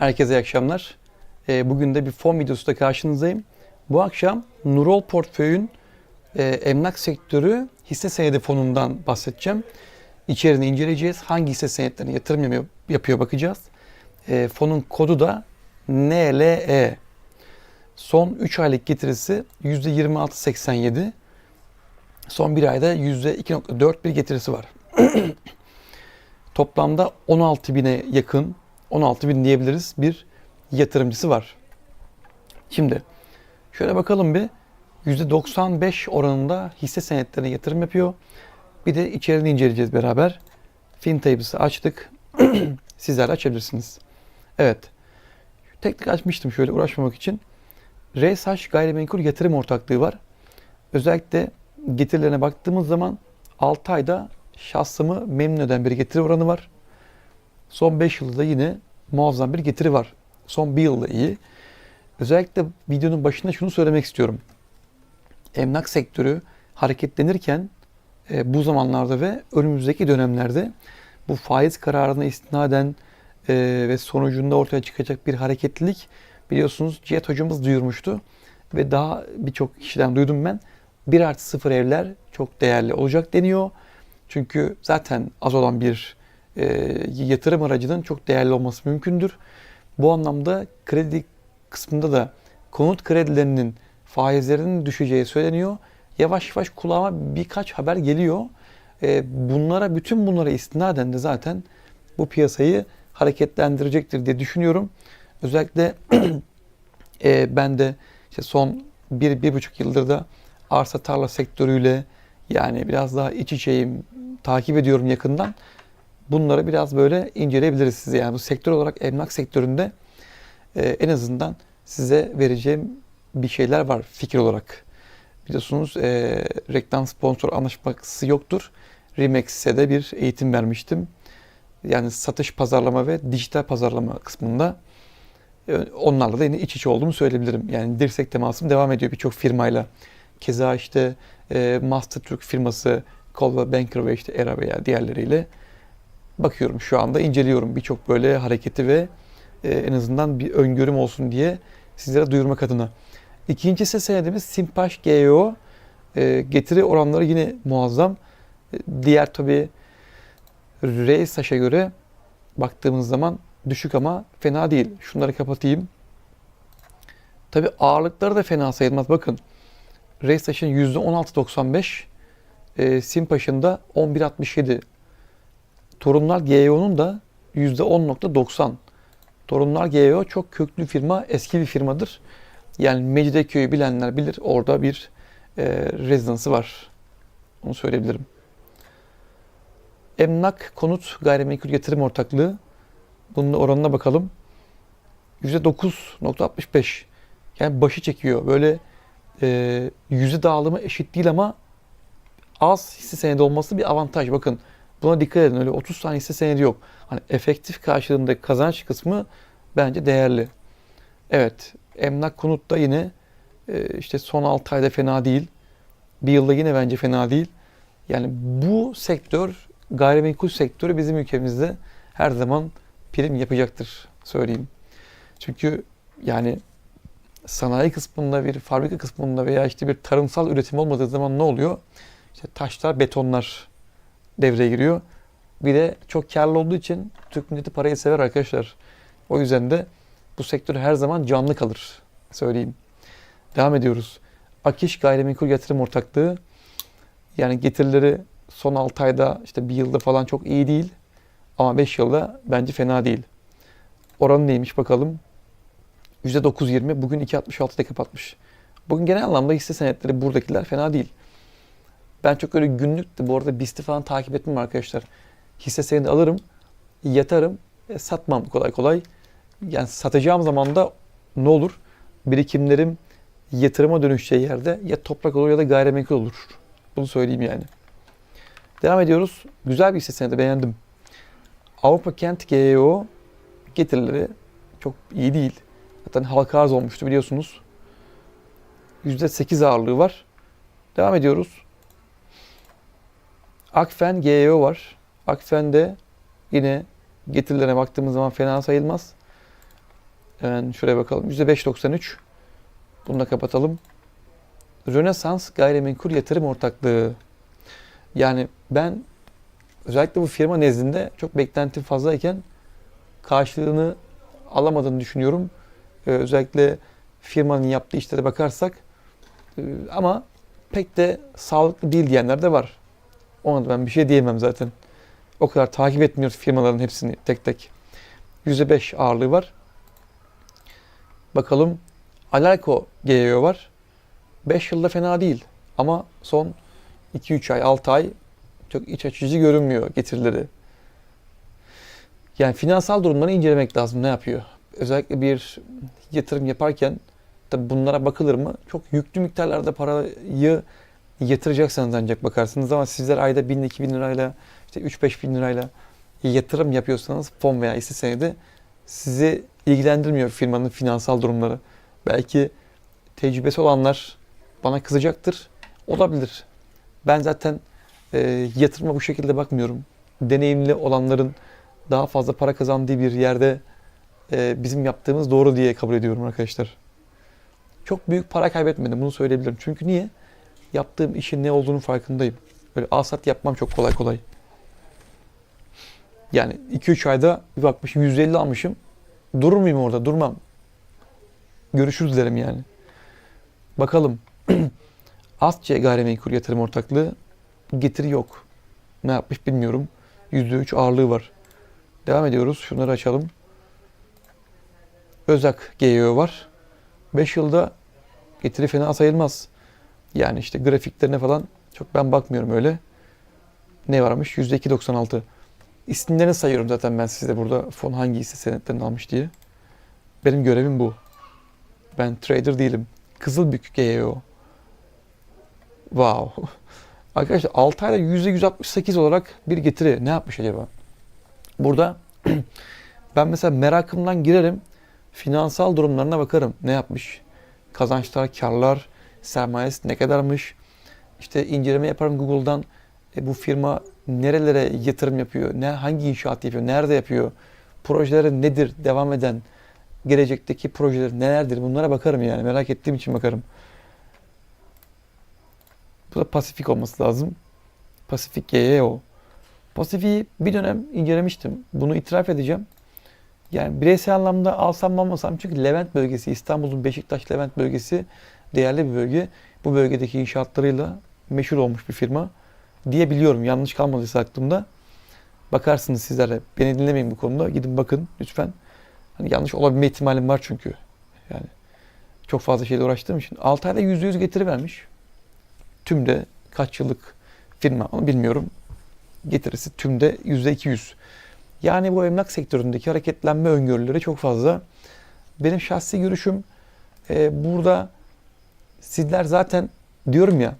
Herkese iyi akşamlar. Ee, Bugün de bir fon videosuyla karşınızdayım. Bu akşam Nurol Portföy'ün e, emlak sektörü hisse senedi fonundan bahsedeceğim. İçeriğini inceleyeceğiz. Hangi hisse senetlerine yatırım yapıyor, yapıyor bakacağız. E, fonun kodu da NLE. Son 3 aylık getirisi %26.87. Son bir ayda %2.4 bir getirisi var. Toplamda 16 bine yakın, 16 bin diyebiliriz bir yatırımcısı var. Şimdi şöyle bakalım bir %95 oranında hisse senetlerine yatırım yapıyor. Bir de içeriğini inceleyeceğiz beraber. FinTables'ı açtık. Sizler de açabilirsiniz. Evet. Tek tek açmıştım şöyle uğraşmamak için. RSH Gayrimenkul Yatırım Ortaklığı var. Özellikle getirilerine baktığımız zaman 6 ayda şahsımı memnun eden bir getiri oranı var. Son 5 yılda yine muazzam bir getiri var. Son 1 yılda iyi. Özellikle videonun başında şunu söylemek istiyorum. Emlak sektörü hareketlenirken e, bu zamanlarda ve önümüzdeki dönemlerde bu faiz kararına istinaden e, ve sonucunda ortaya çıkacak bir hareketlilik biliyorsunuz Cihat hocamız duyurmuştu ve daha birçok kişiden duydum ben. 1 artı 0 evler çok değerli olacak deniyor. Çünkü zaten az olan bir e, yatırım aracının çok değerli olması mümkündür. Bu anlamda kredi kısmında da konut kredilerinin faizlerinin düşeceği söyleniyor. Yavaş yavaş kulağıma birkaç haber geliyor. E, bunlara, bütün bunlara istinaden de zaten bu piyasayı hareketlendirecektir diye düşünüyorum. Özellikle e, ben de işte son bir, bir buçuk yıldır da arsa tarla sektörüyle yani biraz daha iç içeyim, takip ediyorum yakından. Bunları biraz böyle inceleyebiliriz size. Yani bu sektör olarak emlak sektöründe e, en azından size vereceğim bir şeyler var fikir olarak. Biliyorsunuz e, reklam sponsor anlaşması yoktur. Remex'e de bir eğitim vermiştim. Yani satış, pazarlama ve dijital pazarlama kısmında e, onlarla da yine iç içe olduğumu söyleyebilirim. Yani dirsek temasım devam ediyor birçok firmayla. Keza işte e, Master Türk firması, Coldwell Banker ve işte Era veya diğerleriyle bakıyorum şu anda inceliyorum birçok böyle hareketi ve e, en azından bir öngörüm olsun diye sizlere duyurmak adına. İkinci ise senedimiz Simpaş GEO. E, getiri oranları yine muazzam. E, diğer tabi Reissaş'a göre baktığımız zaman düşük ama fena değil. Şunları kapatayım. Tabi ağırlıkları da fena sayılmaz. Bakın Reissaş'ın %16.95 e, Simpaş'ın da 11.67 Torunlar GEO'nun da %10.90 Torunlar GEO çok köklü firma, eski bir firmadır. Yani Mecidiyeköy'ü bilenler bilir. Orada bir e, rezidansı var. Onu söyleyebilirim. Emlak Konut Gayrimenkul Yatırım Ortaklığı. Bunun oranına bakalım. %9.65. Yani başı çekiyor. Böyle e, yüzü dağılımı eşit değil ama az hisse senedi olması bir avantaj. Bakın buna dikkat edin. Öyle 30 tane hisse senedi yok. Hani efektif karşılığında kazanç kısmı bence değerli. Evet, emlak konut da yine e, işte son 6 ayda fena değil. Bir yılda yine bence fena değil. Yani bu sektör, gayrimenkul sektörü bizim ülkemizde her zaman prim yapacaktır söyleyeyim. Çünkü yani sanayi kısmında bir fabrika kısmında veya işte bir tarımsal üretim olmadığı zaman ne oluyor? İşte taşlar, betonlar devreye giriyor. Bir de çok karlı olduğu için Türk milleti parayı sever arkadaşlar. O yüzden de bu sektör her zaman canlı kalır. Söyleyeyim. Devam ediyoruz. Akiş Gayrimenkul Yatırım Ortaklığı yani getirileri son 6 ayda işte bir yılda falan çok iyi değil. Ama 5 yılda bence fena değil. Oranı neymiş bakalım. %9.20 bugün 2.66'da kapatmış. Bugün genel anlamda hisse senetleri buradakiler fena değil. Ben çok öyle günlük de bu arada BIST'i falan takip etmem arkadaşlar. Hisse senedi alırım, yatarım, e, satmam kolay kolay. Yani satacağım zaman da ne olur? Birikimlerim yatırıma dönüşeceği yerde ya toprak olur ya da gayrimenkul olur. Bunu söyleyeyim yani. Devam ediyoruz. Güzel bir hisse senedi beğendim. Avrupa Kent GEO getirileri çok iyi değil. Zaten halka arz olmuştu biliyorsunuz. %8 ağırlığı var. Devam ediyoruz. Akfen GEO var. Akfen de yine getirilerine baktığımız zaman fena sayılmaz. Hemen şuraya bakalım. %5.93. Bunu da kapatalım. Rönesans Gayrimenkul Yatırım Ortaklığı. Yani ben özellikle bu firma nezdinde çok beklentim fazlayken karşılığını alamadığını düşünüyorum. Ee, özellikle firmanın yaptığı işlere bakarsak. Ee, ama pek de sağlıklı değil diyenler de var. Ona da ben bir şey diyemem zaten. O kadar takip etmiyoruz firmaların hepsini tek tek. %5 ağırlığı var. Bakalım Alalco GEO var. 5 yılda fena değil. Ama son 2-3 ay, 6 ay çok iç açıcı görünmüyor getirileri. Yani finansal durumları incelemek lazım. Ne yapıyor? Özellikle bir yatırım yaparken tabi bunlara bakılır mı? Çok yüklü miktarlarda parayı yatıracaksanız ancak bakarsınız ama sizler ayda 1000-2000 lirayla işte 3-5 bin lirayla yatırım yapıyorsanız fon veya hisse senedi sizi ilgilendirmiyor firmanın finansal durumları. Belki tecrübesi olanlar bana kızacaktır. Olabilir. Ben zaten e, yatırıma bu şekilde bakmıyorum. Deneyimli olanların daha fazla para kazandığı bir yerde e, bizim yaptığımız doğru diye kabul ediyorum arkadaşlar. Çok büyük para kaybetmedim bunu söyleyebilirim. Çünkü niye? Yaptığım işin ne olduğunu farkındayım. Böyle alsat yapmam çok kolay kolay. Yani 2-3 ayda bir bakmışım 150 almışım. Durur muyum orada? Durmam. Görüşürüz derim yani. Bakalım. Asya Gayrimenkul Yatırım Ortaklığı getiri yok. Ne yapmış bilmiyorum. %3 ağırlığı var. Devam ediyoruz. Şunları açalım. Özak GEO var. 5 yılda getiri fena sayılmaz. Yani işte grafiklerine falan çok ben bakmıyorum öyle. Ne varmış? %2.96. İsimlerini sayıyorum zaten ben size burada fon hangi hisse senetlerini almış diye. Benim görevim bu. Ben trader değilim. Kızılbük GEO. Wow. Arkadaşlar 6 ayda %168 olarak bir getiri. Ne yapmış acaba? Burada ben mesela merakımdan girerim. Finansal durumlarına bakarım. Ne yapmış? Kazançlar, karlar, sermayesi ne kadarmış? İşte inceleme yaparım Google'dan. E, bu firma nerelere yatırım yapıyor? Ne hangi inşaat yapıyor? Nerede yapıyor? Projeleri nedir? Devam eden gelecekteki projeler nelerdir? Bunlara bakarım yani. Merak ettiğim için bakarım. Bu da Pasifik olması lazım. Pasifik GEO. Pasifik'i bir dönem incelemiştim. Bunu itiraf edeceğim. Yani bireysel anlamda alsam almasam çünkü Levent bölgesi, İstanbul'un Beşiktaş Levent bölgesi değerli bir bölge. Bu bölgedeki inşaatlarıyla meşhur olmuş bir firma diye biliyorum. Yanlış kalmadıysa aklımda. Bakarsınız sizlere. Beni dinlemeyin bu konuda. Gidin bakın lütfen. Hani yanlış olabilme ihtimalim var çünkü. Yani çok fazla şeyle uğraştığım için. 6 ayda %100 getiri vermiş. Tümde kaç yıllık firma onu bilmiyorum. Getirisi tümde %200. Yani bu emlak sektöründeki hareketlenme öngörüleri çok fazla. Benim şahsi görüşüm e, burada sizler zaten diyorum ya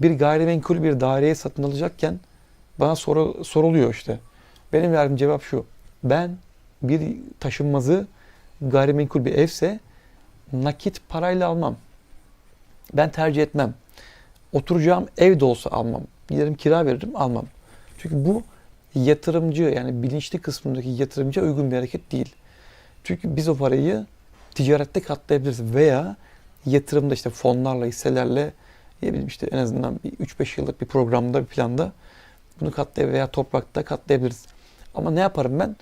bir gayrimenkul bir daireyi satın alacakken bana soru, soruluyor işte. Benim verdiğim cevap şu. Ben bir taşınmazı gayrimenkul bir evse nakit parayla almam. Ben tercih etmem. Oturacağım ev de olsa almam. Giderim kira veririm almam. Çünkü bu yatırımcı yani bilinçli kısmındaki yatırımcıya uygun bir hareket değil. Çünkü biz o parayı ticarette katlayabiliriz veya yatırımda işte fonlarla, hisselerle ne işte en azından bir 3-5 yıllık bir programda, bir planda bunu katlayabiliriz veya toprakta katlayabiliriz. Ama ne yaparım ben?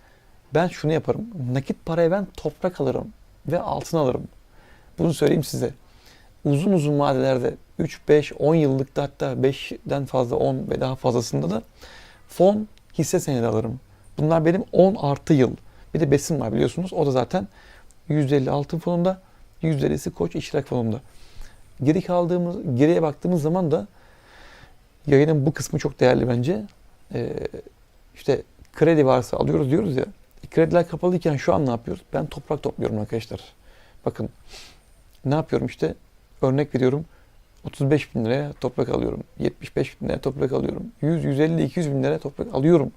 Ben şunu yaparım. Nakit parayı ben toprak alırım ve altın alırım. Bunu söyleyeyim size. Uzun uzun vadelerde 3, 5, 10 yıllıkta hatta 5'den fazla 10 ve daha fazlasında da fon hisse senedi alırım. Bunlar benim 10 artı yıl. Bir de besin var biliyorsunuz. O da zaten %50 altın fonunda, %50'si koç iştirak fonunda. Geri kaldığımız, geriye baktığımız zaman da yayının bu kısmı çok değerli bence. Ee, işte kredi varsa alıyoruz diyoruz ya. Krediler kapalıyken şu an ne yapıyoruz? Ben toprak topluyorum arkadaşlar. Bakın ne yapıyorum işte örnek veriyorum 35 bin liraya toprak alıyorum. 75 bin liraya toprak alıyorum. 100, 150, 200 bin liraya toprak alıyorum.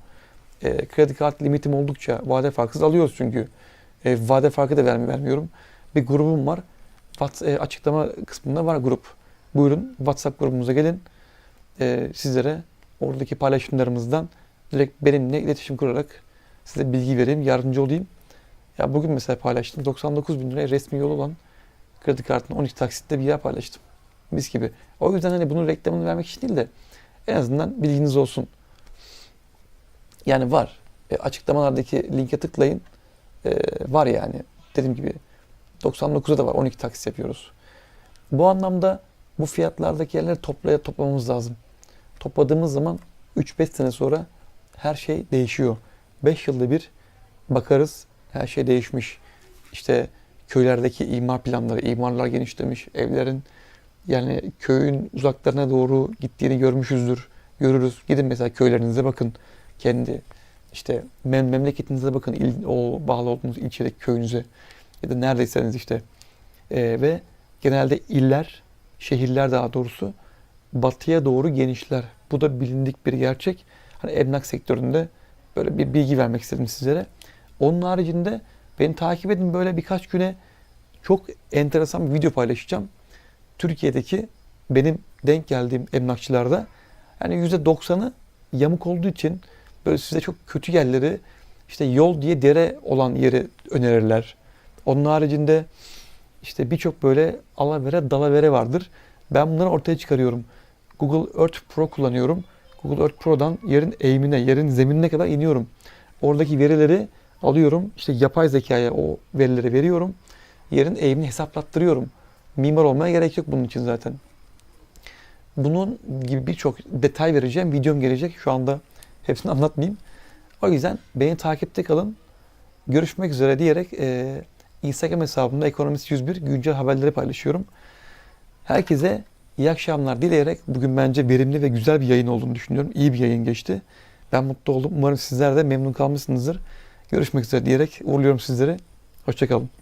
E, kredi kart limitim oldukça vade farksız alıyoruz çünkü. E, vade farkı da vermi vermiyorum. Bir grubum var. What, e, açıklama kısmında var grup. Buyurun WhatsApp grubumuza gelin. E, sizlere oradaki paylaşımlarımızdan direkt benimle iletişim kurarak size bilgi vereyim, yardımcı olayım. Ya bugün mesela paylaştım 99 bin liraya resmi yolu olan kredi kartını 12 taksitte bir yer paylaştım. Mis gibi. O yüzden hani bunun reklamını vermek için değil de en azından bilginiz olsun. Yani var. E, açıklamalardaki linke tıklayın. E, var yani. Dediğim gibi 99'a da var. 12 taksit yapıyoruz. Bu anlamda bu fiyatlardaki yerleri toplaya toplamamız lazım. Topladığımız zaman 3-5 sene sonra her şey değişiyor. 5 yılda bir bakarız her şey değişmiş. İşte köylerdeki imar planları, imarlar genişlemiş, evlerin yani köyün uzaklarına doğru gittiğini görmüşüzdür. Görürüz. Gidin mesela köylerinize bakın. Kendi işte mem memleketinize bakın. il, o bağlı olduğunuz ilçedeki köyünüze ya da neredeyseniz işte. Ee, ve genelde iller, şehirler daha doğrusu batıya doğru genişler. Bu da bilindik bir gerçek. Hani emlak sektöründe böyle bir bilgi vermek istedim sizlere. Onun haricinde beni takip edin böyle birkaç güne çok enteresan bir video paylaşacağım. Türkiye'deki benim denk geldiğim emlakçılarda yani %90'ı yamuk olduğu için böyle size çok kötü yerleri işte yol diye dere olan yeri önerirler. Onun haricinde işte birçok böyle alavere dalavere vardır. Ben bunları ortaya çıkarıyorum. Google Earth Pro kullanıyorum. Google Earth Pro'dan yerin eğimine, yerin zeminine kadar iniyorum. Oradaki verileri alıyorum. İşte yapay zekaya o verileri veriyorum. Yerin eğimini hesaplattırıyorum. Mimar olmaya gerek yok bunun için zaten. Bunun gibi birçok detay vereceğim. Videom gelecek. Şu anda hepsini anlatmayayım. O yüzden beni takipte kalın. Görüşmek üzere diyerek e, Instagram hesabımda Ekonomist 101 güncel haberleri paylaşıyorum. Herkese iyi akşamlar dileyerek bugün bence verimli ve güzel bir yayın olduğunu düşünüyorum. İyi bir yayın geçti. Ben mutlu oldum. Umarım sizler de memnun kalmışsınızdır. Görüşmek üzere diyerek uğurluyorum sizleri. Hoşçakalın.